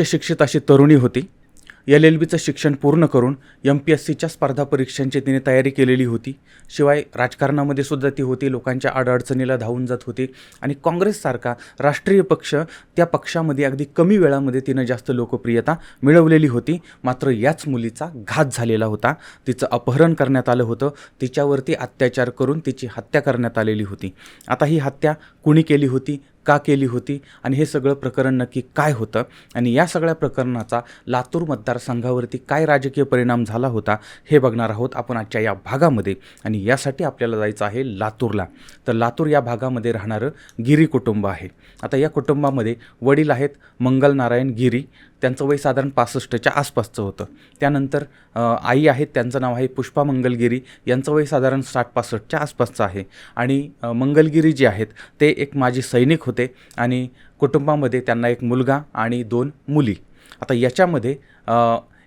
उच्च शिक्षित अशी तरुणी होती. एल एल बीचं शिक्षण पूर्ण करून एम पी एस सीच्या स्पर्धा परीक्षांची तिने तयारी केलेली होती. शिवाय राजकारणामध्ये सुद्धा ती होती लोकांच्या अडअडचणीला धावून जात होती आणि काँग्रेससारखा राष्ट्रीय पक्ष त्या पक्षामध्ये अगदी कमी वेळामध्ये तिनं जास्त लोकप्रियता मिळवलेली होती. मात्र याच मुलीचा घात झालेला होता. तिचं अपहरण करण्यात आलं होतं. तिच्यावरती अत्याचार करून तिची हत्या करण्यात आलेली होती. आता ही हत्या कुणी केली होती? का केली होती आणि हे सगळं प्रकरण नक्की काय होतं? आणि या सगळ्या प्रकरणाचा लातूर मतदारसंघावरती काय राजकीय परिणाम झाला होता हे बघणार आहोत आपण आजच्या या भागामध्ये. आणि यासाठी आपल्याला जायचं आहे लातूरला. तर लातूर या भागामध्ये राहणारं गिरी कुटुंब आहे. आता या कुटुंबामध्ये वडील आहेत मंगल नारायण गिरी त्यांचं वय साधारण पासष्टच्या आसपासचं होतं. त्यानंतर आई आहेत त्यांचं नाव आहे पुष्पा मंगलगिरी यांचं वय साधारण साठ पासष्टच्या आसपासचं आहे. आणि मंगलगिरी जे आहेत ते एक माजी सैनिक होते आणि कुटुंबामध्ये त्यांना एक मुलगा आणि दोन मुली. आता याच्यामध्ये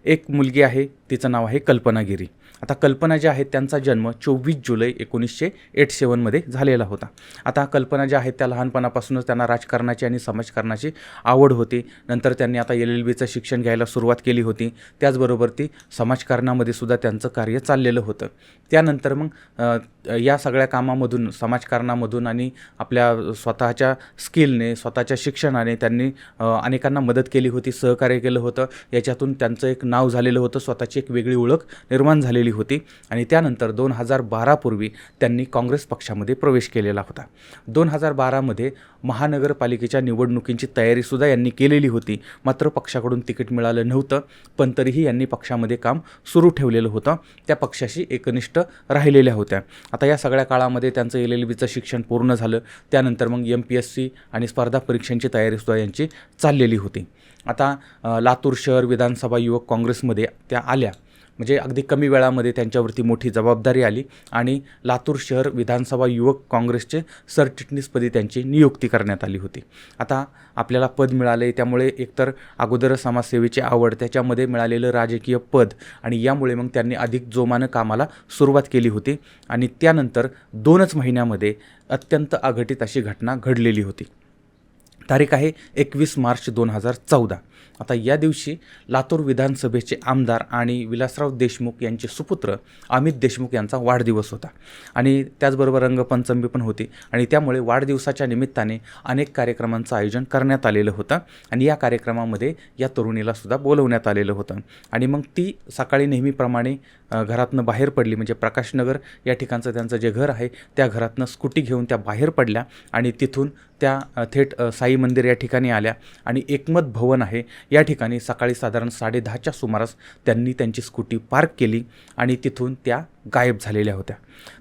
एक मुलगी आहे तिचं नाव आहे कल्पनागिरी. आता कल्पना ज्या आहेत त्यांचा जन्म चोवीस जुलै एकोणीसशे एट सेवनमध्ये झालेला होता. आता कल्पना ज्या आहेत त्या लहानपणापासूनच त्यांना राजकारणाची आणि समाजकारणाची आवड होती. नंतर त्यांनी आता एल एल बीचं शिक्षण घ्यायला सुरुवात केली होती. त्याचबरोबर ती समाजकारणामध्ये सुद्धा त्यांचं कार्य चाललेलं होतं. त्यानंतर मग या सगळ्या कामामधून समाजकारणामधून आणि आपल्या स्वतःच्या स्किलने स्वतःच्या शिक्षणाने त्यांनी अनेकांना मदत केली होती सहकार्य केलं होतं. याच्यातून त्यांचं एक नाव झालेलं होतं स्वतःची एक वेगळी ओळख निर्माण झालेली होती आणि त्यानंतर दोन हजार बारापूर्वी त्यांनी काँग्रेस पक्षामध्ये प्रवेश केलेला होता. दोन हजार बारामध्ये महानगरपालिकेच्या निवडणुकींची तयारीसुद्धा यांनी केलेली होती. मात्र पक्षाकडून तिकीट मिळालं नव्हतं पण तरीही यांनी पक्षामध्ये काम सुरू ठेवलेलं होतं. त्या पक्षाशी एकनिष्ठ राहिलेल्या होत्या. आता या सगळ्या काळामध्ये त्यांचं एल एल बीचं शिक्षण पूर्ण झालं. त्यानंतर मग एम पी एस सी आणि स्पर्धा परीक्षांची तयारीसुद्धा यांची चाललेली होती. आता लातूर शहर विधानसभा युवक काँग्रेसमध्ये त्या आल्या. म्हणजे अगदी कमी वेळामध्ये त्यांच्यावरती मोठी जबाबदारी आली आणि लातूर शहर विधानसभा युवक काँग्रेसचे सरचिटणीसपदी त्यांची नियुक्ती करण्यात आली होती. आता आपल्याला पद मिळाले त्यामुळे एकतर अगोदर समाजसेवेची आवड त्याच्यामध्ये मिळालेलं राजकीय पद आणि यामुळे मग त्यांनी अधिक जोमानं कामाला सुरुवात केली होती आणि त्यानंतर दोनच महिन्यामध्ये अत्यंत अघटित अशी घटना घडलेली होती. तारीख आहे एकवीस मार्च दोन हजार चौदा. आता या दिवशी लातूर विधानसभेचे आमदार आणि विलासराव देशमुख यांचे सुपुत्र अमित देशमुख यांचा वाढदिवस होता. आणि त्याचबरोबर रंगपंचमी पण होती आणि त्यामुळे वाढदिवसाच्या निमित्ताने अनेक कार्यक्रमांचं आयोजन करण्यात आलेलं होतं आणि या कार्यक्रमामध्ये या तरुणीला सुद्धा बोलवण्यात आलेलं होतं. आणि मग ती सकाळी नेहमीप्रमाणे घरातनं बाहेर पडली. म्हणजे प्रकाशनगर या ठिकाणचं त्यांचं जे घर आहे त्या घरातनं स्कूटी घेऊन त्या बाहेर पडल्या आणि तिथून त्या थेट साई मंदिर या ठिकाणी आल्या आणि एकमत भवन आहे. या ठिकाणी सकाळी साधारण साडेदहाच्या सुमारास त्यांनी त्यांची स्कूटी पार्क केली आणि तिथून त्या गायब झालेल्या होत्या.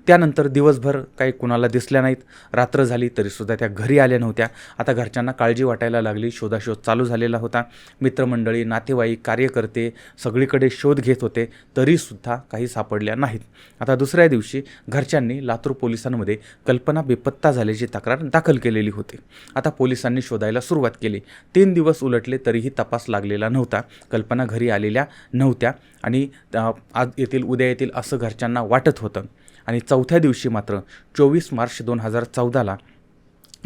त्यानंतर दिवसभर काही कुणाला दिसल्या नाहीत. रात्र झाली तरीसुद्धा त्या घरी आल्या नव्हत्या. आता घरच्यांना काळजी वाटायला लागली. शोधाशोध चालू झालेला होता. मित्रमंडळी नातेवाईक कार्यकर्ते सगळीकडे शोध घेत होते. तरीसुद्धा काही सापडल्या नाहीत. आता दुसऱ्या दिवशी घरच्यांनी लातूर पोलिसांमध्ये कल्पना बेपत्ता झाल्याची तक्रार दाखल केलेली होती. आता पोलिसांनी शोधायला सुरुवात केली. तीन दिवस उलटले तरीही तपास लागलेला नव्हता. कल्पना घरी आलेल्या नव्हत्या. आणि आज येतील उद्या येतील असं घरच्यांना वाटत होतं. आणि चौथ्या दिवशी मात्र चोवीस मार्च दोन हजार चौदाला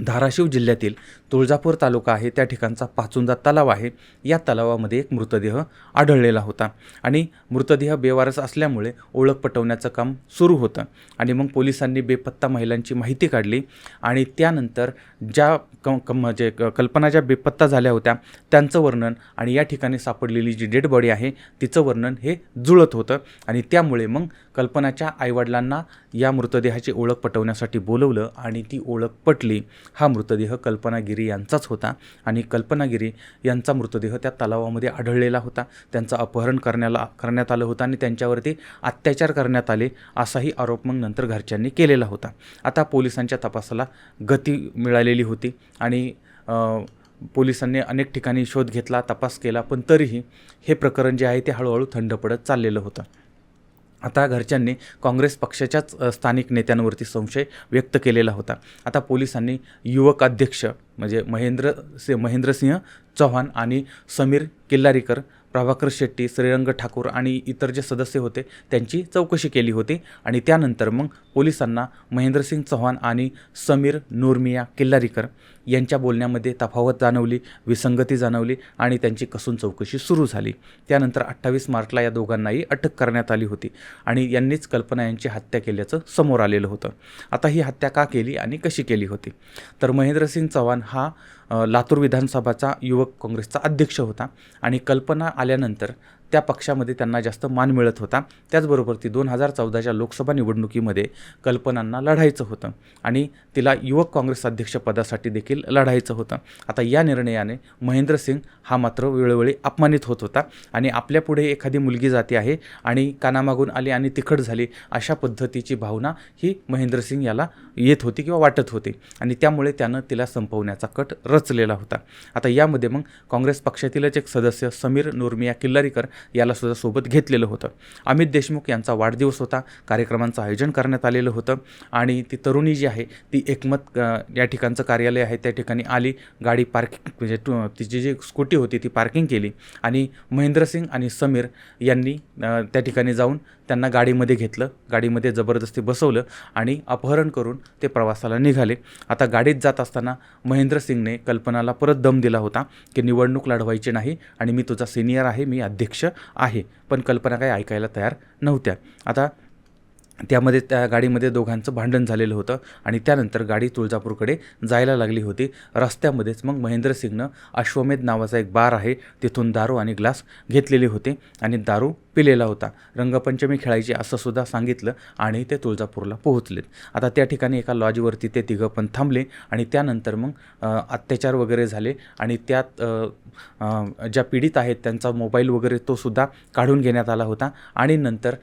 धाराशिव जिल्ह्यातील तुळजापूर तालुका आहे. त्या ठिकाणचा पाचुंदा तलाव आहे. या तलावामध्ये एक मृतदेह आढळलेला होता. आणि मृतदेह बेवारस असल्यामुळे ओळख पटवण्याचं काम सुरू होतं. आणि मग पोलिसांनी बेपत्ता महिलांची माहिती काढली. आणि त्यानंतर ज्या क क- म्हणजे क- कल्पना ज्या बेपत्ता झाल्या होत्या त्यांचं वर्णन आणि या ठिकाणी सापडलेली जी डेड बॉडी आहे तिचं वर्णन हे जुळत होतं. आणि त्यामुळे मग कल्पनाच्या आईवडिलांना या मृतदेहाची ओळख पटवण्यासाठी बोलवलं आणि ती ओळख पटली. हा मृतदेह कल्पनागिरी यांचाच होता आणि कल्पनागिरी यांचा मृतदेह त्या तलावामध्ये आढळलेला होता. त्यांचं अपहरण करण्याला करण्यात आलं होतं आणि त्यांच्यावरती अत्याचार करण्यात आले असाही आरोप मग नंतर घरच्यांनी केलेला होता. आता पोलिसांच्या तपासाला गती मिळालेली होती आणि पोलिसांनी अनेक ठिकाणी शोध घेतला तपास केला पण तरीही हे प्रकरण जे आहे ते हळूहळू थंड पडत चाललेलं होतं. आता घरच्यांनी काँग्रेस पक्षाच्याच स्थानिक नेत्यांवरती संशय व्यक्त केलेला होता. आता पोलिसांनी युवक अध्यक्ष म्हणजे महेंद्र से महेंद्रसिंह चव्हाण आणि समीर किल्लारीकर प्रभाकर शेट्टी श्रीरंग ठाकूर आणि इतर जे सदस्य होते त्यांची चौकशी केली होती आणि त्यानंतर मग पोलिसांना महेंद्रसिंग चव्हाण आणि समीर नोरमिया किल्लारीकर यांच्या बोलण्यामध्ये तफावत जाणवली विसंगती जाणवली आणि त्यांची कसून चौकशी सुरू झाली. त्यानंतर अठ्ठावीस मार्चला या दोघांनाही अटक करण्यात आली होती आणि यांनीच कल्पना यांची हत्या केल्याचं समोर आलेलं होतं. आता ही हत्या का केली आणि कशी केली होती? तर महेंद्रसिंग चव्हाण हा लातूर विधानसभाचा युवक काँग्रेसचा अध्यक्ष होता आणि कल्पना आल्यानंतर त्या पक्षामध्ये त्यांना जास्त मान मिळत होता. त्याचबरोबर ती दोन हजार चौदाच्या लोकसभा निवडणुकीमध्ये कल्पनांना लढायचं होतं आणि तिला युवक काँग्रेस अध्यक्षपदासाठी देखील लढायचं होतं. आता या निर्णयाने महेंद्र सिंग हा मात्र वेळोवेळी अपमानित होत होता आणि आपल्यापुढे एखादी मुलगी जाते आहे आणि कानामागून आली आणि तिखट झाली अशा पद्धतीची भावना ही महेंद्र सिंग याला येत होती किंवा वाटत होती आणि त्यामुळे त्यानं तिला संपवण्याचा कट रचलेला होता. आता यामध्ये मग काँग्रेस पक्षातीलच एक सदस्य समीर नोर्मिया किल्लारीकर याला सुद्धा सोबत घेतलेलं होतं. अमित देशमुख यांचा वाढदिवस होता. कार्यक्रमांचं आयोजन करण्यात आलेलं होतं. आणि ती तरुणी जी आहे ती एकमत या ठिकाणचं कार्यालय आहे. त्या ठिकाणी आली. गाडी पार्किंग म्हणजे टू तिची जी स्कूटी होती ती पार्किंग केली. आणि महेंद्रसिंग आणि समीर यांनी त्या ठिकाणी जाऊन त्यांना गाडीमध्ये घेतलं. गाडीमध्ये जबरदस्ती बसवलं आणि अपहरण करून ते प्रवासाला निघाले. आता गाडीत जात असताना महेंद्र सिंगने कल्पनाला परत दम दिला होता की निवडणूक लढवायची नाही आणि मी तुझा सिनियर आहे. मी अध्यक्ष. आहे. पण कल्पना काही ऐकायला तयार नव्हत्या. आता त्यामध्ये त्या गाडीमध्ये दोघांचं भांडण झालेलं होतं आणि त्यानंतर गाडी तुळजापूरकडे जायला लागली होती. रस्त्यामध्येच मग महेंद्र सिंगनं अश्वमेध नावाचा एक बार आहे तिथून दारू आणि ग्लास घेतलेले होते आणि दारू पिलेला होता. रंगपंचमी खेळायची असं सुद्धा सांगितलं आणि ते तुळजापूरला पोहोचलेत. आता त्या ठिकाणी एका लॉजवरती ते तिघं पण थांबले आणि त्यानंतर मग अत्याचार वगैरे झाले आणि त्यात ज्या पीडित आहेत त्यांचा मोबाईल वगैरे तो सुद्धा काढून घेण्यात आला होता आणि नंतर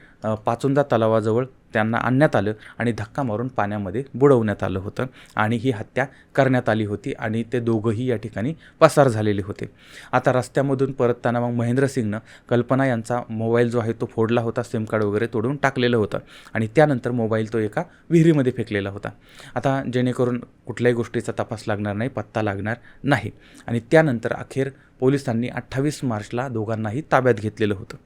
पाचुंदा तलावाजवळ त्यांना आणण्यात आलं आणि धक्का मारून पाण्यामध्ये बुडवण्यात आलं होतं आणि ही हत्या करण्यात आली होती आणि ते दोघंही या ठिकाणी पसार झालेले होते. आता रस्त्यामधून परतताना मग महेंद्र सिंगनं कल्पना यांचा मोबाईल मोबाईल जो आहे तो फोडला होता सिम कार्ड वगैरे तोडून टाकलेलं होतं. आणि त्यानंतर मोबाईल तो एका विहिरीमध्ये फेकलेला होता. आता जेणेकरून कुठल्याही गोष्टीचा तपास लागणार नाही पत्ता लागणार नाही. आणि त्यानंतर अखेर पोलिसांनी अठ्ठावीस मार्चला दोघांनाही ताब्यात घेतलेलं होतं.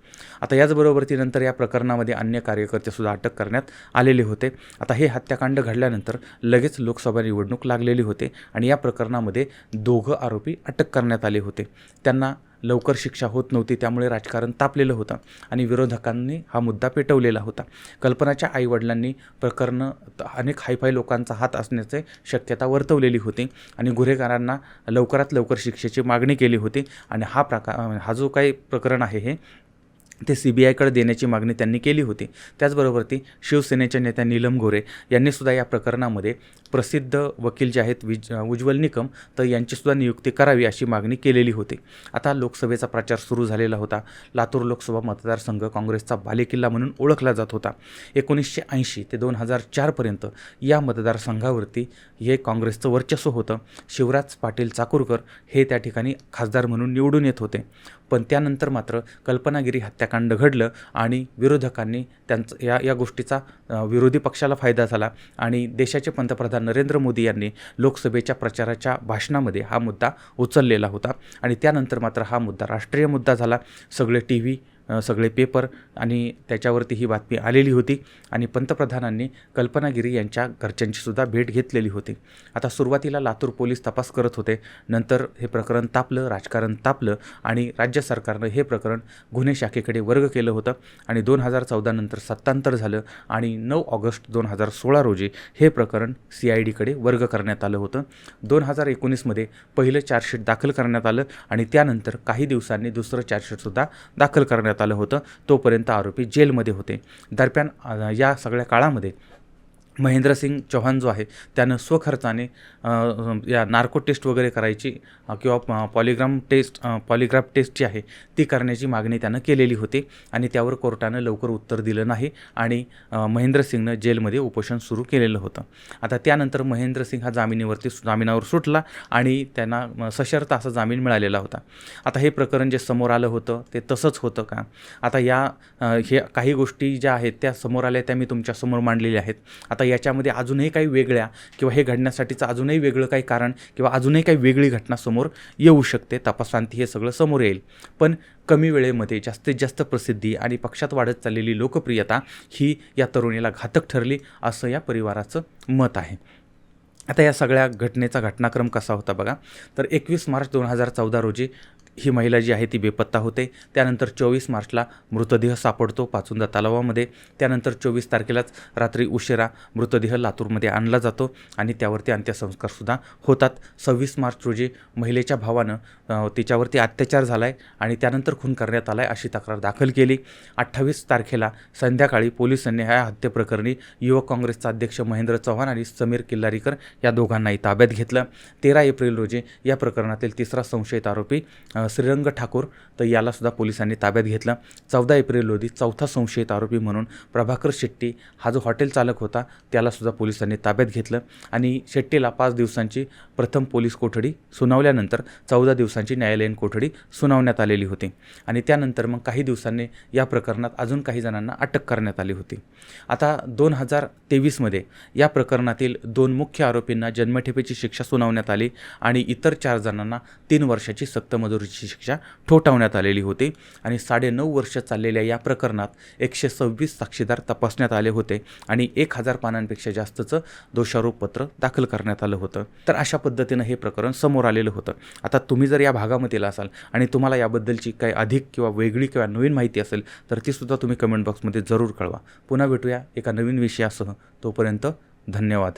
आता याचबरोबर ती नंतर या प्रकरणामध्ये अन्य कार्यकर्तेसुद्धा अटक करण्यात आलेले होते. आता हे हत्याकांड घडल्यानंतर लगेच लोकसभा निवडणूक लागलेली होते आणि या प्रकरणामध्ये दोघं आरोपी अटक करण्यात आले होते. त्यांना लवकर शिक्षा होत नव्हती त्यामुळे राजकारण तापलेलं होतं आणि विरोधकांनी हा मुद्दा पेटवलेला होता. कल्पनाच्या आईवडिलांनी प्रकरणं अनेक हायफाय लोकांचा हात असण्याचे शक्यता वर्तवलेली होती आणि गुन्हेगारांना लवकरात लवकर शिक्षेची मागणी केली होती. आणि हा प्रकार हा जो काही प्रकरण आहे हे ते सी बी आयकडे देण्याची मागणी त्यांनी केली होती. त्याचबरोबर ती शिवसेनेच्या नेत्या नीलम गोरे यांनीसुद्धा या प्रकरणामध्ये प्रसिद्ध वकील जे आहेत विज उज्ज्वल निकम तर यांचीसुद्धा नियुक्ती करावी अशी मागणी केलेली होती. आता लोकसभेचा प्रचार सुरू झालेला होता. लातूर लोकसभा मतदारसंघ काँग्रेसचा बालेकिल्ला म्हणून ओळखला जात होता. एकोणीसशे ऐंशी ते दोन हजार चारपर्यंत या मतदारसंघावरती हे काँग्रेसचं वर्चस्व होतं. शिवराज पाटील चाकूरकर हे त्या ठिकाणी खासदार म्हणून निवडून येत होते. पण त्यानंतर मात्र कल्पनागिरी हत्याकांड घडलं आणि विरोधकांनी त्यांचं या या गोष्टीचा विरोधी पक्षाला फायदा झाला आणि देशाचे पंतप्रधान नरेंद्र मोदी यांनी लोकसभेच्या प्रचाराच्या भाषणामध्ये हा मुद्दा उचललेला होता आणि त्यानंतर मात्र हा मुद्दा राष्ट्रीय मुद्दा झाला. सगळे टी व्ही सगळे पेपर आणि त्याच्यावरती ही बातमी आलेली होती. आणि पंतप्रधानांनी कल्पनागिरी यांच्या घरच्यांचीसुद्धा भेट घेतलेली होती. आता सुरुवातीला लातूर पोलीस तपास करत होते. नंतर हे प्रकरण तापलं राजकारण तापलं आणि राज्य सरकारनं हे प्रकरण गुन्हे शाखेकडे वर्ग केलं होतं. आणि दोन हजार चौदानंतर सत्तांतर झालं आणि नऊ ऑगस्ट दोन हजार सोळा रोजी हे प्रकरण सी आय डीकडे वर्ग करण्यात आलं होतं. दोन हजार एकोणीसमध्ये पहिलं चार्जशीट दाखल करण्यात आलं आणि त्यानंतर काही दिवसांनी दुसरं चार्जशीटसुद्धा दाखल करण्यात आलं होतं. तोपर्यंत आरोपी जेलमध्ये होते. दरम्यान या सगळ्या काळामध्ये महेंद्रसिंग चौहान जो आहे त्यानं स्वखर्चाने या नार्को टेस्ट वगैरे करायची किंवा पॉलिग्राम टेस्ट पॉलिग्राफ टेस्ट जी आहे ती करण्याची मागणी त्यानं केलेली होती आणि त्यावर कोर्टानं लवकर उत्तर दिलं नाही आणि महेंद्रसिंगनं जेलमध्ये उपोषण सुरू केलेलं होतं. आता त्यानंतर महेंद्रसिंग हा जामिनीवरती जामिनावर सुटला आणि त्यांना सशर्त असा जामीन मिळालेला होता. आता हे प्रकरण जे समोर आलं होतं ते तसंच होतं का? आता या हे काही गोष्टी ज्या आहेत त्या समोर आल्या त्या मी तुमच्यासमोर मांडलेल्या आहेत. आता आता याच्यामध्ये अजूनही काही वेगळ्या किंवा हे घडण्यासाठीचं अजूनही वेगळं काही कारण किंवा अजूनही काही वेगळी घटना समोर येऊ शकते. तपासांती हे सगळं समोर येईल. पण कमी वेळेमध्ये जास्तीत जास्त प्रसिद्धी आणि पक्षात वाढत चाललेली लोकप्रियता ही या तरुणीला घातक ठरली असं या परिवाराचं मत आहे. आता या सगळ्या घटनेचा घटनाक्रम कसा होता बघा. तर एकवीस मार्च दोन हजार चौदा रोजी ही महिला जी आहे ती बेपत्ता होते. त्यानंतर चोवीस मार्चला मृतदेह सापडतो पाचुंदा तलावामध्ये. त्यानंतर चोवीस तारखेलाच रात्री उशिरा मृतदेह लातूरमध्ये आणला जातो आणि त्यावरती अंत्यसंस्कारसुद्धा होतात. सव्वीस मार्च रोजी महिलेच्या भावानं तिच्यावरती अत्याचार झाला आहे आणि त्यानंतर खून करण्यात आला आहे अशी तक्रार दाखल केली. अठ्ठावीस तारखेला संध्याकाळी पोलिसांनी ह्या हत्येप्रकरणी युवक काँग्रेसचा अध्यक्ष महेंद्र चव्हाण आणि समीर किल्लारीकर या दोघांनाही ताब्यात घेतलं. तेरा एप्रिल रोजी या प्रकरणातील तिसरा संशयित आरोपी श्रीरंग ठाकूर तर यालासुद्धा पोलिसांनी ताब्यात घेतलं. चौदा एप्रिल रोजी चौथा संशयित आरोपी म्हणून प्रभाकर शेट्टी हा जो हॉटेल चालक होता त्यालासुद्धा पोलिसांनी ताब्यात घेतलं. आणि शेट्टीला पाच दिवसांची प्रथम पोलीस कोठडी सुनावल्यानंतर चौदा दिवसांची न्यायालयीन कोठडी सुनावण्यात आलेली होती. आणि त्यानंतर मग काही दिवसांनी या प्रकरणात अजून काही जणांना अटक करण्यात आली होती. आता दोन हजार तेवीसमध्ये या प्रकरणातील दोन मुख्य आरोपींना जन्मठेपेची शिक्षा सुनावण्यात आली आणि इतर चार जणांना तीन वर्षाची सक्त वर्षाची शिक्षा ठोठावण्यात आलेली होती आणि साडेनऊ वर्ष चाललेल्या या प्रकरणात एकशे सव्वीस साक्षीदार तपासण्यात आले होते आणि एक हजार पानांपेक्षा जास्तचं दोषारोपपत्र दाखल करण्यात आलं होतं. तर अशा पद्धतीनं हे प्रकरण समोर आलेलं होतं. आता तुम्ही जर या भागामधील असाल आणि तुम्हाला याबद्दलची काही अधिक किंवा वेगळी किंवा नवीन माहिती असेल तर तीसुद्धा तुम्ही कमेंट बॉक्समध्ये जरूर कळवा. पुन्हा भेटूया एका नवीन विषयासह. तोपर्यंत धन्यवाद.